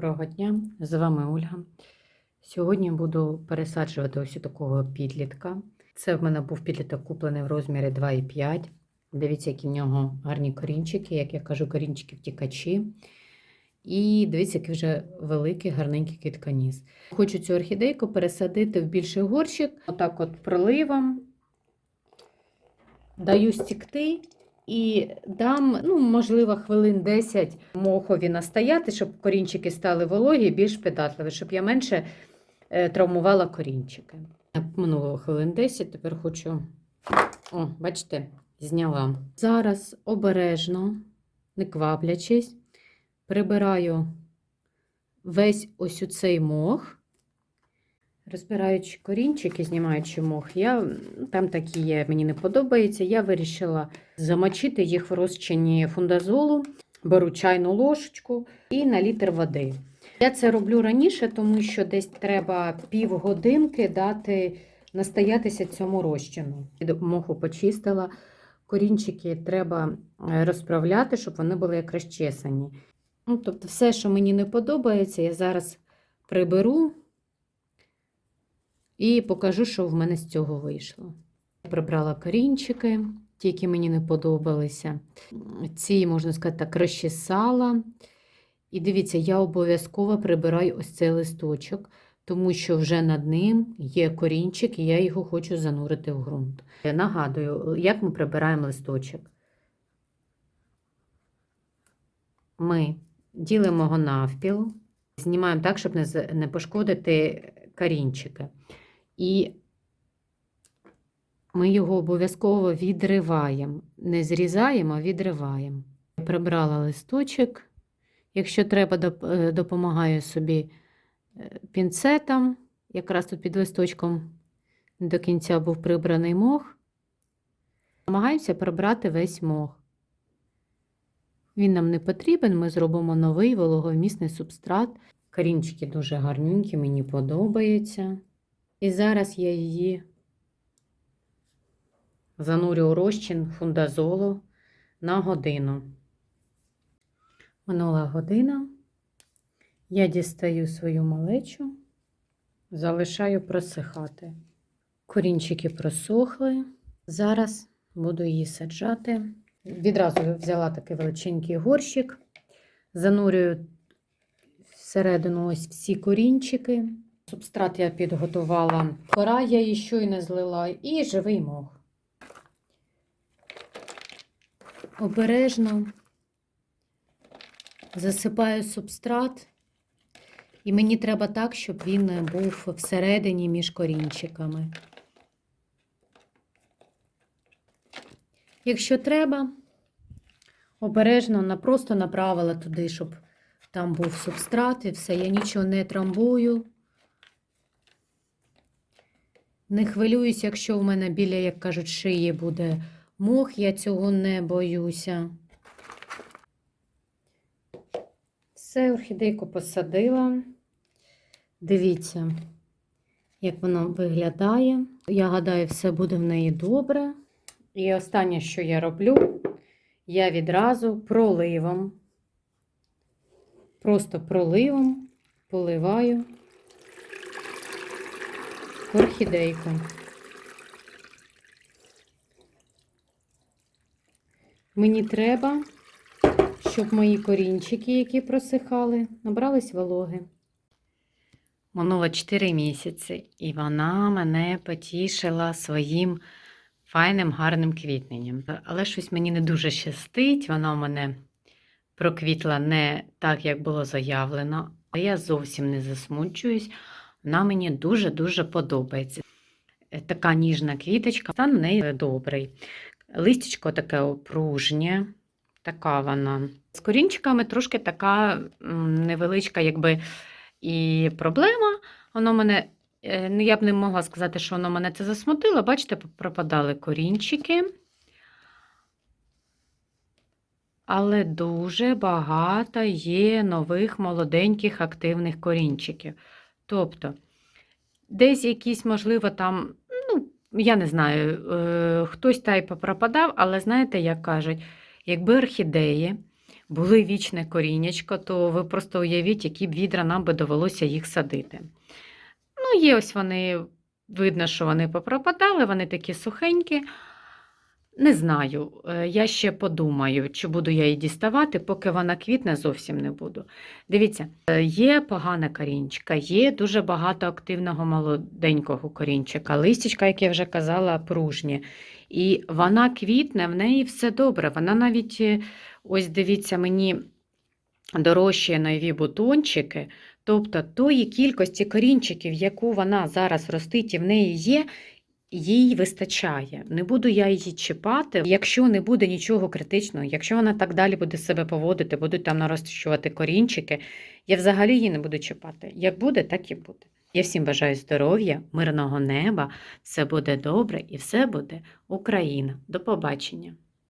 Доброго дня, з вами Ольга. Сьогодні буду пересаджувати ось такого підлітка. Це в мене був підліток куплений в розмірі 2,5. Дивіться, які в нього гарні корінчики, як я кажу, корінчики втікачі. І дивіться, який вже великий, гарненький квітконіс. Хочу цю орхідейку пересадити в більший горщик, отак от проливом. Даю стікти і дам, ну, можливо, хвилин 10 мохові настояти, щоб корінчики стали вологі більш піддатливі, щоб я менше е, травмувала корінчики. Минуло хвилин 10, тепер хочу, о, бачите, зняла. Зараз обережно, не кваплячись, прибираю весь ось цей мох. Розбираючи корінчики, знімаючи мох, я, там такі є, мені не подобається. Я вирішила замочити їх в розчині фундазолу, беру чайну ложечку і на літр води. Я це роблю раніше, тому що десь треба півгодинки дати настоятися цьому розчину. Моху почистила. Корінчики треба е, розправляти, щоб вони були як розчесані. Ну, тобто, все, що мені не подобається, я зараз приберу. І покажу, що в мене з цього вийшло. Прибрала корінчики, ті, які мені не подобалися. Ці, можна сказати, так, розчесала. І дивіться, я обов'язково прибираю ось цей листочок, тому що вже над ним є корінчик, і я його хочу занурити в ґрунт. Я нагадую, як ми прибираємо листочок. Ми ділимо його навпіл, знімаємо так, щоб не пошкодити корінчики. І ми його обов'язково відриваємо. Не зрізаємо, а відриваємо. Я прибрала листочок. Якщо треба, е, допомагаю собі е, пінцетом. Якраз тут під листочком до кінця був прибраний мох. Намагаємося прибрати весь мох. Він нам не потрібен, ми зробимо новий вологомісний субстрат. Корінчики дуже гарненькі, мені подобаються. І зараз я її занурю у розчин фундазолу на годину. Минула година. Я дістаю свою малечу, залишаю просихати. Корінчики просохли. Зараз буду її саджати. Відразу взяла такий величенький горщик, занурюю всередину ось всі корінчики. Субстрат я підготувала. Кора я її щойно злила і живий мох. Обережно засипаю субстрат, і мені треба так, щоб він був всередині між корінчиками. Якщо треба, обережно просто направила туди, щоб там був субстрат і все, я нічого не трамбую. Не хвилююсь, якщо в мене біля, як кажуть, шиї буде мох, я цього не боюся. Все, орхідейку посадила. Дивіться, як воно виглядає. Я гадаю, все буде в неї добре. І останнє, що я роблю, я відразу проливом, просто проливом поливаю орхідейку. Мені треба, щоб мої корінчики, які просихали, набрались вологи. Минуло 4 місяці, і вона мене потішила своїм файним, гарним квітненням. Але щось мені не дуже щастить, вона у мене проквітла не так, як було заявлено, а я зовсім не засмучуюсь. Вона мені дуже-дуже подобається. Е, Така ніжна квіточка, стан в неї добрий. Листячко таке опружнє, така вона. З корінчиками трошки така невеличка, якби і проблема. Воно мене, е, ну, я б не могла сказати, що воно мене це засмутило. Бачите, пропадали корінчики. Але дуже багато є нових молоденьких активних корінчиків. Тобто, десь якісь, можливо, там, ну, я не знаю, е, хтось та й попропадав, але знаєте, як кажуть, якби орхідеї були вічне корінечко, то ви просто уявіть, які б відра нам би довелося їх садити. Ну, є ось вони, видно, що вони попропадали, вони такі сухенькі. Не знаю, е, я ще подумаю, чи буду я її діставати, поки вона квітне, зовсім не буду. Дивіться, е, є погана корінчика, є дуже багато активного молоденького корінчика, листячка, як я вже казала, пружні. І вона квітне, в неї все добре. Вона навіть, е, ось дивіться, мені дорожчає нові бутончики. Тобто тої кількості корінчиків, яку вона зараз ростить і в неї є, їй вистачає. Не буду я її чіпати, якщо не буде нічого критичного, якщо вона так далі буде себе поводити, будуть там нарощувати корінчики, я взагалі її не буду чіпати. Як буде, так і буде. Я всім бажаю здоров'я, мирного неба, все буде добре і все буде Україна. До побачення!